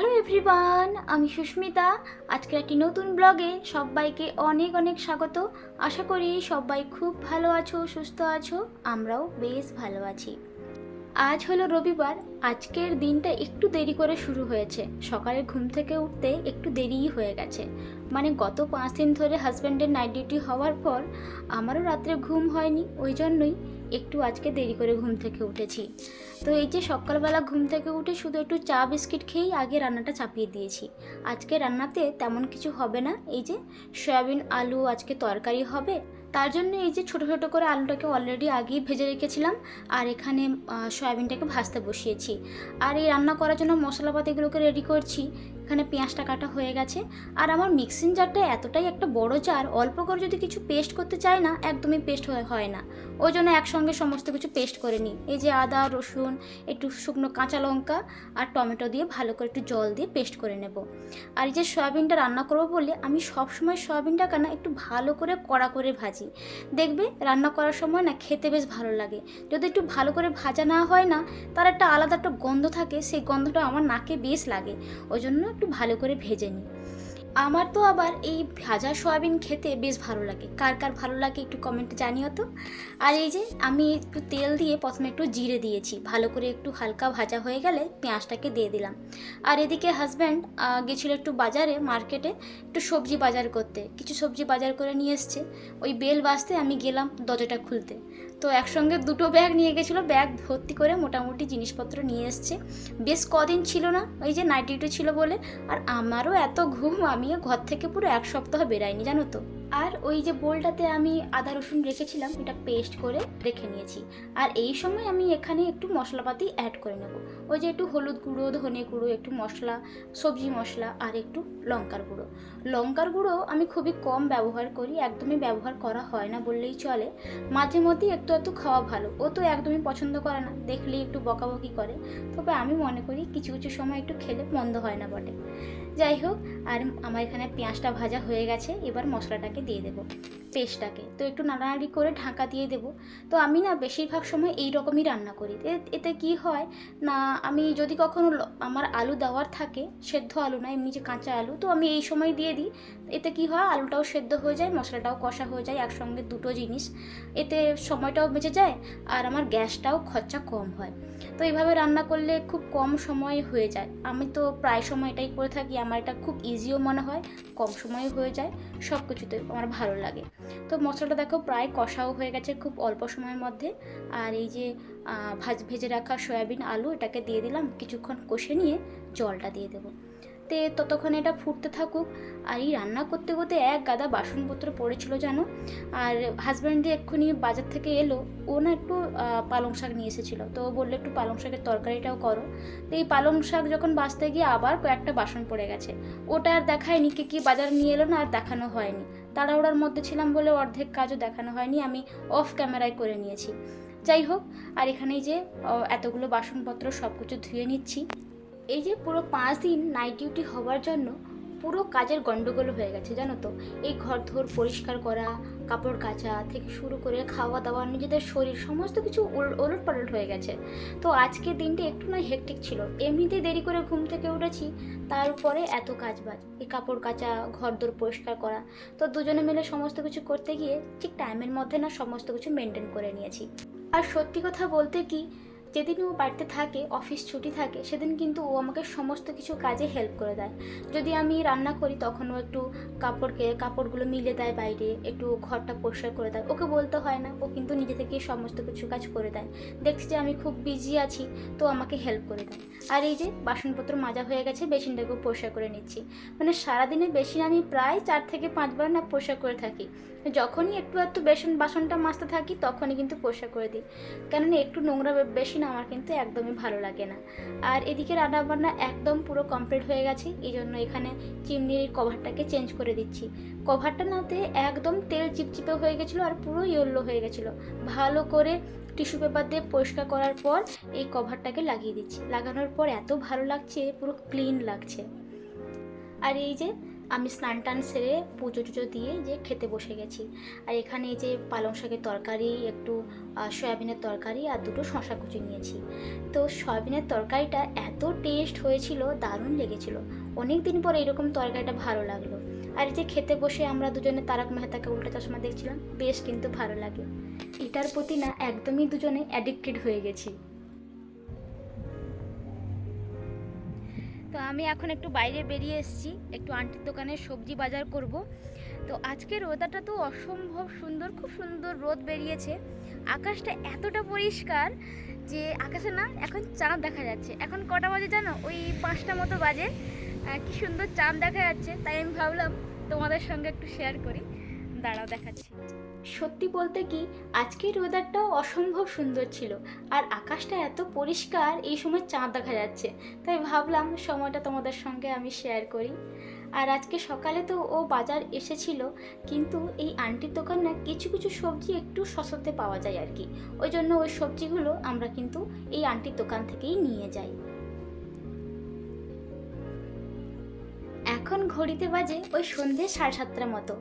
Hello everyone আমি সুস্মিতা। আজকের একটি নতুন ব্লগে সবাইকে অনেক অনেক স্বাগত। আশা করি সবাই খুব ভালো আছো, সুস্থ আছো। আমরাও বেশ ভালো আছি। আজ হলো রবিবার। আজকের দিনটা একটু দেরি করে শুরু হয়েছে। সকালে ঘুম থেকে উঠতে একটু দেরিই হয়ে গেছে। মানে গত পাঁচ দিন ধরে হাজব্যান্ডের নাইট ডিউটি হওয়ার পর আমারও রাত্রে ঘুম হয়নি। ওই জন্যই একটু আজকে দেরি করে ঘুম থেকে উঠেছি। তো এই যে সকালবেলা ঘুম থেকে উঠে শুধু একটু চা বিস্কিট খেয়েই আগে রান্নাটা চাপিয়ে দিয়েছি। আজকে রান্নাতে তেমন কিছু হবে না। এই যে সয়াবিন, আলু আজকে তরকারি হবে। তার জন্য এই যে ছোটো ছোটো করে আলুটাকে অলরেডি আগেই ভেজে রেখেছিলাম। আর এখানে সয়াবিনটাকে ভাজতে বসিয়েছি। আর এই রান্না করার জন্য মশলাপাতিগুলোকে রেডি করছি। এখানে পেঁয়াজটা কাটা হয়ে গেছে। আর আমার মিক্সিং জারটা এতটাই একটা বড় জার, অল্প করে যদি কিছু পেস্ট করতে চাই না, একদমই পেস্ট হয় না। ওই জন্য একসঙ্গে সমস্ত কিছু পেস্ট করে নিই। এই যে আদা, রসুন, একটু শুকনো কাঁচা লঙ্কা আর টমেটো দিয়ে ভালো করে একটু জল দিয়ে পেস্ট করে নেব। আর এই যে সয়াবিনটা রান্না করব বলে, আমি সবসময় সয়াবিনটাকে না একটু ভালো করে কড়া করে ভাজি। দেখবে রান্না করার সময় না খেতে বেশ ভালো লাগে। যদি একটু ভালো করে ভাজা না হয় না, তার একটা আলাদা একটা গন্ধ থাকে, সেই গন্ধটা আমার নাকে বেশ লাগে। ওই জন্য একটু ভালো করে ভেজে নিই। আমার তো আবার এই ভাজা সয়াবিন খেতে বেশ ভালো লাগে। কার কার ভালো লাগে একটু কমেন্টে জানিও তো। আর এই যে আমি একটু তেল দিয়ে প্রথমে একটু জিরে দিয়েছি। ভালো করে একটু হালকা ভাজা হয়ে গেলে পেঁয়াজটাকে দিয়ে দিলাম। আর এদিকে হাজব্যান্ড গেছিল একটু বাজারে মার্কেটে একটু সবজি বাজার করতে। কিছু সবজি বাজার করে নিয়ে এসছে। ওই বেল বাজতে আমি গেলাম দরজাটা খুলতে। তো একসঙ্গে দুটো ব্যাগ নিয়ে গেছিল, ব্যাগ ভর্তি করে মোটামুটি জিনিসপত্র নিয়ে এসছে। বেশ কদিন ছিল না, ওই যে নাইটি ডিউটি ছিল বলে, আর আমারও এত ঘুম, আমিও ঘর থেকে পুরো এক সপ্তাহ বেরাইনি জানো তো। আর ওই যে বোলটাতে আমি আদা রসুন রেখেছিলাম, এটা পেস্ট করে রেখে নিয়েছি। আর এই সময় আমি এখানে একটু মশলাপাতি অ্যাড করে নেব। ওই যে একটু হলুদ গুঁড়ো, ধনে গুঁড়ো, একটু মশলা, সবজি মশলা আর একটু লঙ্কার গুঁড়ো। লঙ্কার গুঁড়ো আমি খুবই কম ব্যবহার করি, একদমই ব্যবহার করা হয় না বললেই চলে। মাঝে মধ্যে একটু একটু খাওয়া ভালো, ও তো একদমই পছন্দ করে না দেখলেই একটু বকাবকি করে। তবে আমি মনে করি কিছু কিছু সময় একটু খেলে মন্দ হয় না বটে। যাই হোক, আর আমার এখানে পেঁয়াজটা ভাজা হয়ে গেছে, এবার মশলাটাকে দিয়ে দেবো পেস্টটাকে। তো একটু নাড়ানাড়ি করে ঢাকা দিয়ে দেবো। তো আমি না বেশিরভাগ সময় এই রকমই রান্না করি। এতে কি হয় না, আমি যদি কখনো আমার আলু দেওয়ার থাকে, সেদ্ধ আলু না, এমনি যে কাঁচা আলু, তো আমি এই সময় দিয়ে দিই। এতে কি হয়, আলুটাও সেদ্ধ হয়ে যায়, মশলাটাও কষা হয়ে যায়, একসঙ্গে দুটো জিনিস। এতে সময়টাও বেঁচে যায় আর আমার গ্যাসটাও খরচা কম হয়। তো এইভাবে রান্না করলে খুব কম সময় হয়ে যায়। আমি তো প্রায় সময় এটাই করে থাকি, আমার এটা খুব ইজিও মনে হয়, কম সময়ে হয়ে যায় সব কিছুতে আমার ভালো লাগে। তো মশলাটা দেখো প্রায় কষাও হয়ে গেছে খুব অল্প সময়ের মধ্যে। আর এই যে ভাজ, ভেজে রাখা সয়াবিন আলু, এটাকে দিয়ে দিলাম। কিছুক্ষণ কষে নিয়ে জলটা দিয়ে দেবো। তে ততক্ষণ এটা ফুটতে থাকুক। আর এই রান্না করতে করতে এক গাদা বাসনপত্র পড়েছিল জানো? আর হাজব্যান্ড যে এক্ষুনি বাজার থেকে এলো, ও না একটু পালং শাক নিয়ে এসেছিল। তো বলল, একটু পালং শাকের তরকারিটাও করো। তো এই পালং শাক যখন বাঁচতে গিয়ে আবার কয়েকটা বাসন পড়ে গেছে। ওটা আর দেখায়নি, কে কী বাজার নিয়ে এলো না আর দেখানো হয়নি। তাড়াহুড়ার মধ্যে ছিলাম বলে অর্ধেক কাজও দেখানো হয়নি, আমি অফ ক্যামেরায় করে নিয়েছি। যাই হোক, আর এখানেই যে এতগুলো বাসনপত্র সব কিছু ধুয়ে নিচ্ছি। এই যে পুরো পাঁচ দিন নাইট ডিউটি হওয়ার জন্য পুরো কাজের গন্ডগোল হয়ে গেছে, জানো তো? এই ঘর ধর পরিষ্কার করা, কাপড় কাচা থেকে শুরু করে খাওয়া দাওয়া, নিজেদের শরীর, সমস্ত কিছু ওলট পালট হয়ে গেছে। তো আজকের দিনটা একটু নয় হেকটিক ছিল। এমনিতেই দেরি করে ঘুম থেকে উঠেছি, তারপরে এত কাজ বাজ। এই কাপড় কাচা ঘর দোর পরিষ্কার করা। তো দুজনে মিলে সমস্ত কিছু করতে গিয়ে ঠিক টাইমের মধ্যে না, সমস্ত কিছু মেনটেন করে নিয়েছি। আর সত্যি কথা বলতে কি যেদিন ও বাড়িতে থাকে, অফিস ছুটি থাকে, সেদিন কিন্তু ও আমাকে সমস্ত কিছু কাজে হেল্প করে দেয়। যদি আমি রান্না করি, তখন ও একটু কাপড়কে, কাপড়গুলো মিলে দেয় বাইরে, একটু ঘরটা পরিষ্কার করে দেয়। ওকে বলতে হয় না, ও কিন্তু নিজে থেকেই সমস্ত কিছু কাজ করে দেয়। দেখছি যে আমি খুব বিজি আছি, তো আমাকে হেল্প করে দেয়। আর এই যে বাসনপত্র মাজা হয়ে গেছে, বেসিনটাকেও পরিষ্কার করে নিচ্ছি। মানে সারাদিনে বেসিন আমি প্রায় চার থেকে পাঁচবার না পরিষ্কার করে থাকি। যখনই একটু একটু বেসন, বাসনটা মাজতে থাকি, তখনই কিন্তু পরিষ্কার করে দিই। কেননা একটু নোংরা বেশি না, আমার কিন্তু একদমই ভালো লাগে না। আর এদিকে রান্না বান্না একদম পুরো কমপ্লিট হয়ে গেছে, এই জন্য এখানে চিমনির কভারটাকে চেঞ্জ করে দিচ্ছি। কভারটা নাতে একদম তেল চিপচিপে হয়ে গেছিল আর পুরো ইয়েলো হয়ে গেছিল। ভালো করে টিস্যু পেপার দিয়ে পরিষ্কার করার পর এই কভারটাকে লাগিয়ে দিচ্ছি। লাগানোর পর এত ভালো লাগছে, পুরো ক্লিন লাগছে। আর এই যে আমি স্নান টান সেরে পুজো টুজো দিয়ে যে খেতে বসে গেছি। আর এখানে এই যে পালং শাকের তরকারি, একটু সয়াবিনের তরকারি আর দুটো শশা কুচি নিয়েছি। তো সয়াবিনের তরকারিটা এত টেস্ট হয়েছিল, দারুণ লেগেছিল। অনেক দিন পরে এরকম তরকারিটা ভালো লাগল। আর এই যে খেতে বসে আমরা দুজনে তারক মেহতাকে উল্টা চশমা দেখছিলাম, বেশ কিন্তু ভালো লাগে। এটার প্রতি না একদমই দুজনে অ্যাডিক্টেড হয়ে গেছি। তো আমি এখন একটু বাইরে বেরিয়ে এসেছি, একটু আন্টির দোকানে সবজি বাজার করব। তো আজকের রোদাটা তো অসম্ভব সুন্দর, খুব সুন্দর রোদ বেরিয়েছে। আকাশটা এতটা পরিষ্কার যে আকাশে না এখন চাঁদ দেখা যাচ্ছে। এখন কটা বাজে জানো? ওই পাঁচটা মতো বাজে। কি সুন্দর চাঁদ দেখা যাচ্ছে। তাই আমি ভাবলাম তোমাদের সঙ্গে একটু শেয়ার করি। দাঁড়াও দেখাচ্ছি। সত্যি বলতে কি, আজকের ওয়েদারটাও অসম্ভব সুন্দর ছিল। আর আকাশটা এত পরিষ্কার, এই সময় চাঁদ দেখা যাচ্ছে। তাই ভাবলাম সময়টা তোমাদের সঙ্গে আমি শেয়ার করি। আর আজকে সকালে তো ও বাজার এসেছিল, কিন্তু এই আন্টির দোকান না কিছু কিছু সবজি একটু সস্তাতে পাওয়া যায় আর কি। ওই জন্য ওই সবজিগুলো আমরা কিন্তু এই আন্টির দোকান থেকেই নিয়ে যাই। এখন ঘড়িতে বাজে ওই সন্ধ্যে সাড়ে সাতটার মতো।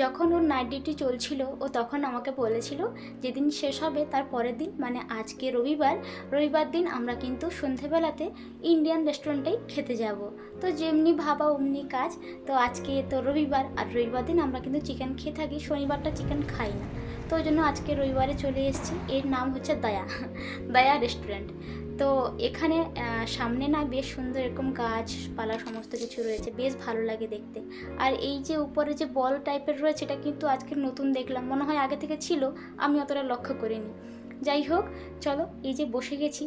যখন ওর নাইট ডিউটি চলছিল, ও তখন আমাকে বলেছিল, যেদিন শেষ হবে, তার পরের দিন মানে আজকে রবিবার রবিবার দিন আমরা কিন্তু সন্ধেবেলাতে ইন্ডিয়ান রেস্টুরেন্টেই খেতে যাব। তো যেমনি ভাবা অমনি কাজ, তো আজকে তো রবিবার, আর রবিবার দিন আমরা কিন্তু চিকেন খেয়ে থাকি, শনিবারটা চিকেন খাই না। তো ওই জন্য আজকে রবিবারে চলে এসেছি, এর নাম হচ্ছে দয়া দয়া রেস্টুরেন্ট তো এখানে সামনে না বেশ সুন্দর এরকম গাছপালা সমস্ত কিছু রয়েছে, বেশ ভালো লাগে দেখতে। আর এই যে উপরে যে বল টাইপের রয়েছে, এটা কিন্তু আজকে নতুন দেখলাম, মনে হয় আগে থেকে ছিল, আমি অতটা লক্ষ্য করিনি। যাই হোক, চলো এই যে বসে গেছি।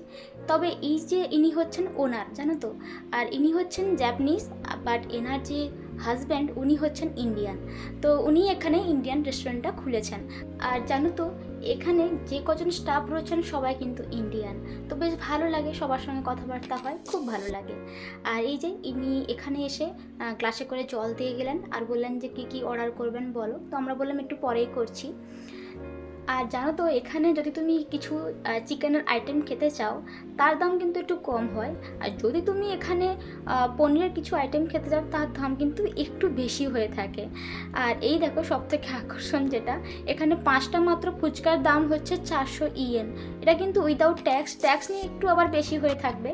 তবে এই যে ইনি হচ্ছেন ওনার, জানো তো? আর ইনি হচ্ছেন জাপানিজ বাট এনার যে হাজব্যান্ড উনি হচ্ছেন ইন্ডিয়ান। তো উনি এখানে ইন্ডিয়ান রেস্টুরেন্টটা খুলেছেন। আর জানো তো, এখানে যে কজন স্টাফ রয়েছেন সবাই কিন্তু ইন্ডিয়ান। তো বেশ ভালো লাগে সবার সঙ্গে কথাবার্তা হয়, খুব ভালো লাগে। আর এই যে ইনি এখানে এসে গ্লাসে করে জল দিয়ে গেলেন আর বললেন যে কী কী অর্ডার করবেন বলো। তো আমরা বললাম একটু পরেই করছি। আর জানো তো, এখানে যদি তুমি কিছু চিকেনের আইটেম খেতে চাও, তার দাম কিন্তু একটু কম হয়। আর যদি তুমি এখানে পনিরের কিছু আইটেম খেতে চাও তার দাম কিন্তু একটু বেশি হয়ে থাকে। আর এই দেখো সব থেকে আকর্ষণ যেটা, এখানে পাঁচটা মাত্র ফুচকার দাম হচ্ছে চারশো ইয়েন। এটা কিন্তু উইদাউট ট্যাক্স ট্যাক্স নিয়ে একটু আবার বেশি হয়ে থাকবে।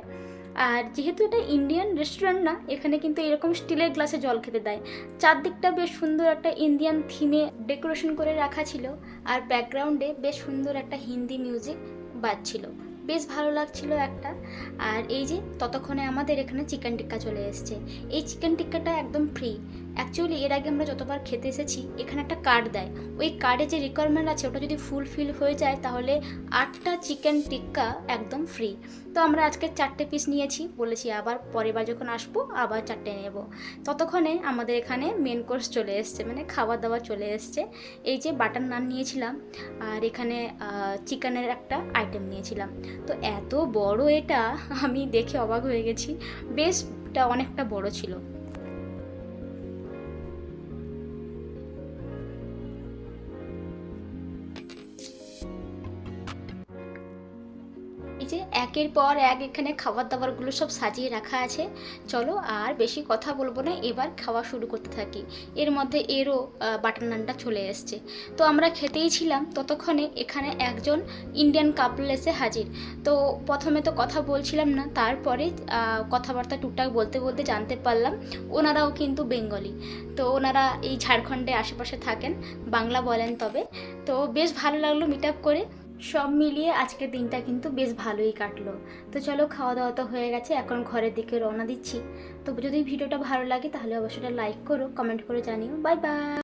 আর যেহেতু এটা ইন্ডিয়ান রেস্টুরেন্ট না, এখানে কিন্তু এরকম স্টিলের গ্লাসে জল খেতে দেয়। চারদিকটা বেশ সুন্দর একটা ইন্ডিয়ান থিমে ডেকোরেশন করে রাখা ছিল, আর ব্যাকগ্রাউন্ডে বেশ সুন্দর একটা হিন্দি মিউজিক বাজছিল। বেশ ভালো লাগছিল একটা। আর এই যে, ততক্ষণে আমাদের এখানে চিকেন টিক্কা চলে এসছে। এই চিকেন টিক্কাটা একদম ফ্রি অ্যাকচুয়ালি এর আগে আমরা যতবার খেতে এসেছি, এখানে একটা কার্ড দেয়। ওই কার্ডে যে রিকোয়ারমেন্ট আছে, ওটা যদি ফুলফিল হয়ে যায়, তাহলে আটটা চিকেন টিক্কা একদম ফ্রি তো আমরা আজকে চারটে পিস নিয়েছি, বলেছি আবার পরের বার যখন আসব, আবার চারটে নেব। ততক্ষণে আমাদের এখানে মেন কোর্স চলে এসছে মানে খাবার দাবার চলে এসছে। এই যে বাটার নান নিয়েছিলাম, আর এখানে চিকেনের একটা আইটেম নিয়েছিলাম। তো এত বড় এটা, আমি দেখে অবাক হয়ে গেছি। বেশটা অনেকটা বড় ছিল। একের পর এক এখানে খাবার দাবারগুলো সব সাজিয়ে রাখা আছে। চলো আর বেশি কথা বলব না, এবার খাওয়া শুরু করতে থাকি। এর মধ্যে এরও বাটার নানটা চলে এসছে। তো আমরা খেতেই ছিলাম, ততক্ষণে এখানে একজন ইন্ডিয়ান কাপল এসে হাজির। তো প্রথমে তো কথা বলছিলাম না, তারপরে কথাবার্তা টুকটাক বলতে বলতে জানতে পারলাম, ওনারাও কিন্তু বেঙ্গলি। তো ওনারা এই ঝাড়খণ্ডে আশেপাশে থাকেন, বাংলা বলেন তবে। তো বেশ ভালো লাগল মিট আপ করে। সব মিলিয়ে আজকের দিনটা কিন্তু বেশ ভালোই কাটলো। তো চলো খাওয়া দাওয়া তো হয়ে গেছে, এখন ঘরের দিকে রওনা দিচ্ছি। তো যদি ভিডিওটা ভালো লাগে তাহলে অবশ্যই লাইক করো কমেন্ট করে জানিও। Bye bye